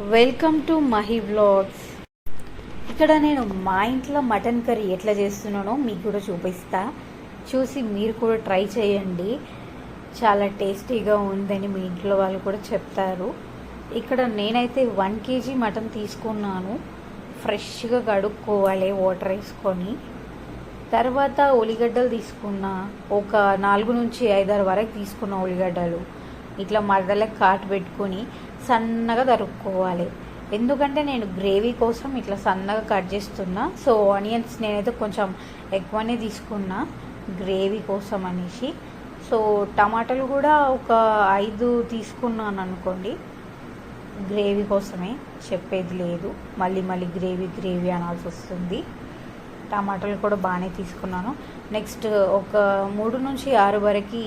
Welcome to Mahi blogs ఇక్కడ నేను మా ఇంట్లో మటన్ కర్రీ ఎట్లా చేస్తున్నానో మీకు కూడా చూపిస్తా. చూసి మీరు కూడా ట్రై చేయండి. చాలా టేస్టీగా ఉందని మీ ఇంట్లో వాళ్ళు కూడా చెప్తారు. ఇక్కడ నేనైతే వన్ కేజీ మటన్ తీసుకున్నాను. ఫ్రెష్గా కడుక్కోవాలి వాటర్ వేసుకొని. తర్వాత ఉల్లిగడ్డలు తీసుకున్న. ఒక నాలుగు నుంచి ఐదారు వరకు తీసుకున్న ఉల్లిగడ్డలు. ఇట్లా మరదలకు కాటు పెట్టుకొని సన్నగా తరుక్కోవాలి. ఎందుకంటే నేను గ్రేవీ కోసం ఇట్లా సన్నగా కట్ చేస్తున్నా. సో ఆనియన్స్ నేనైతే కొంచెం ఎక్కువనే తీసుకున్నా గ్రేవీ కోసం అనేసి. సో టమాటాలు కూడా ఒక ఐదు తీసుకున్నాను అనుకోండి. గ్రేవీ కోసమే చెప్పేది లేదు. మళ్ళీ మళ్ళీ గ్రేవీ గ్రేవీ అనాల్సి వస్తుంది. టమాటాలు కూడా బాగానే తీసుకున్నాను. నెక్స్ట్ ఒక మూడు నుంచి ఆరు వరకు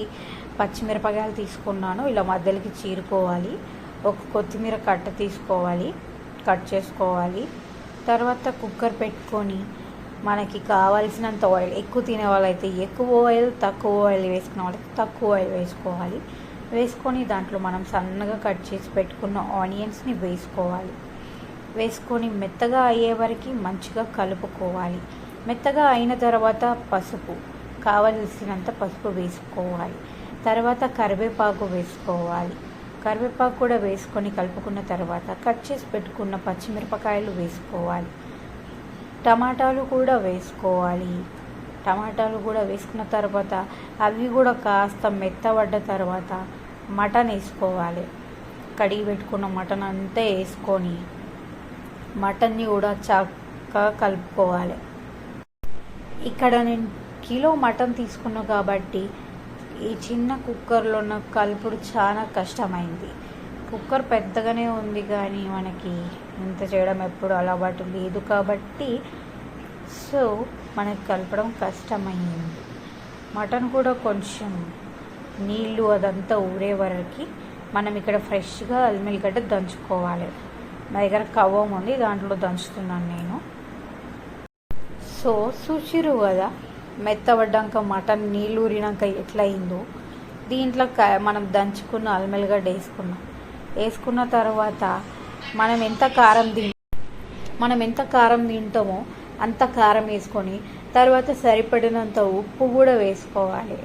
పచ్చిమిరపకాయలు తీసుకున్నాను. ఇలా మధ్యలోకి చీరుకోవాలి. ఒక కొత్తిమీర కట్ట తీసుకోవాలి. కట్ చేసుకోవాలి. తర్వాత కుక్కర్ పెట్టుకొని మనకి కావాల్సినంత ఆయిల్ ఎక్కువ తినే వాళ్ళైతే ఎక్కువ ఆయిల్ తక్కువ ఆయిల్ వేసుకునే వాళ్ళకి తక్కువ ఆయిల్ వేసుకోవాలి. వేసుకొని దాంట్లో మనం సన్నగా కట్ చేసి పెట్టుకున్న ఆనియన్స్ని వేసుకోవాలి. వేసుకొని మెత్తగా అయ్యే వరకు మంచిగా కలుపుకోవాలి. మెత్తగా అయిన తర్వాత పసుపు కావలసినంత పసుపు వేసుకోవాలి. తర్వాత కరివేపాకు వేసుకోవాలి. కరివేపాకు కూడా వేసుకొని కలుపుకున్న తర్వాత కట్ చేసి పెట్టుకున్న పచ్చిమిరపకాయలు వేసుకోవాలి. టమాటాలు కూడా వేసుకోవాలి. టమాటాలు కూడా వేసుకున్న తర్వాత అవి కూడా కాస్త మెత్తబడ్డ తర్వాత మటన్ వేసుకోవాలి. కడిగి పెట్టుకున్న మటన్ అంతా వేసుకొని మటన్ని కూడా చక్కగా కలుపుకోవాలి. ఇక్కడ నేను కిలో మటన్ తీసుకున్నా కాబట్టి ఈ చిన్న కుక్కర్లో ఉన్న కలుపుడు చాలా కష్టమైంది. కుక్కర్ పెద్దగానే ఉంది కానీ మనకి ఇంత చేయడం ఎప్పుడు అలవాటు లేదు కాబట్టి సో మనకి కలపడం కష్టమైంది. మటన్ కూడా కొంచెం నీళ్ళు అదంతా ఊరే వరకు మనం ఇక్కడ ఫ్రెష్గా అల్మిల్లిగడ్డ దంచుకోవాలి. నా దగ్గర కవ్వం ఉంది దాంట్లో దంచుతున్నాను నేను. సో చూసిరు కదా? మెత్తబడ్డాక మటన్ నీళ్ళు ఊరినాక ఎట్లా అయిందో దీంట్లో క- మనం దంచుకున్న అల్మెల్గడ్డ వేసుకున్నాం. వేసుకున్న తర్వాత మనం ఎంత కారం తిన్ మనం ఎంత కారం తింటామో అంత కారం వేసుకొని తర్వాత సరిపడినంత ఉప్పు కూడా వేసుకోవాలి.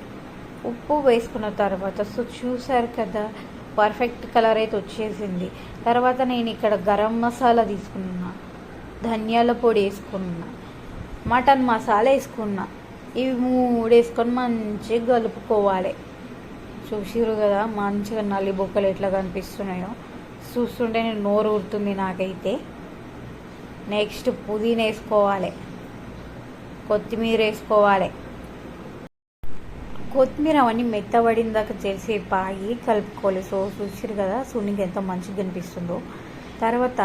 ఉప్పు వేసుకున్న తర్వాత సో చూసారు కదా పర్ఫెక్ట్ కలర్ అయితే వచ్చేసింది. తర్వాత నేను ఇక్కడ గరం మసాలా తీసుకున్నా ధనియాల పొడి వేసుకున్నా మటన్ మసాలా వేసుకున్నా. ఇవి మూడు వేసుకొని మంచిగా కలుపుకోవాలి. చూసిరు కదా మంచిగా నల్లి బొక్కలు ఎట్లా కనిపిస్తున్నాయో. చూస్తుంటే నేను నోరు ఊరుతుంది నాకైతే. నెక్స్ట్ పుదీనా వేసుకోవాలి కొత్తిమీర వేసుకోవాలి. కొత్తిమీర అవన్నీ మెత్తబడిన దాకా తెలిసి పాగి కలుపుకోవాలి. సో చూసిరు కదా సున్నికి ఎంత మంచిగా కనిపిస్తుందో. తర్వాత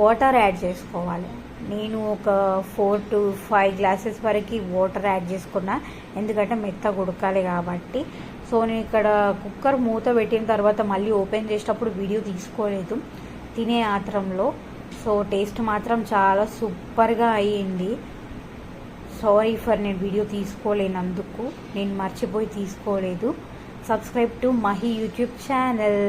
వాటర్ యాడ్ చేసుకోవాలి. నేను ఒక ఫోర్ టు ఫైవ్ గ్లాసెస్ వరకు వాటర్ యాడ్ చేసుకున్నా. ఎందుకంటే మెత్తగా ఉడకాలి కాబట్టి. సో నేను ఇక్కడ కుక్కర్ మూత పెట్టిన తర్వాత మళ్ళీ ఓపెన్ చేసేటప్పుడు వీడియో తీసుకోలేదు. తినే ఆత్రంలో. సో టేస్ట్ మాత్రం చాలా సూపర్గా అయ్యింది. సారీ ఫర్ నేను వీడియో తీసుకోలేనందుకు. నేను మర్చిపోయి తీసుకోలేదు. Subscribe to Mahi YouTube channel.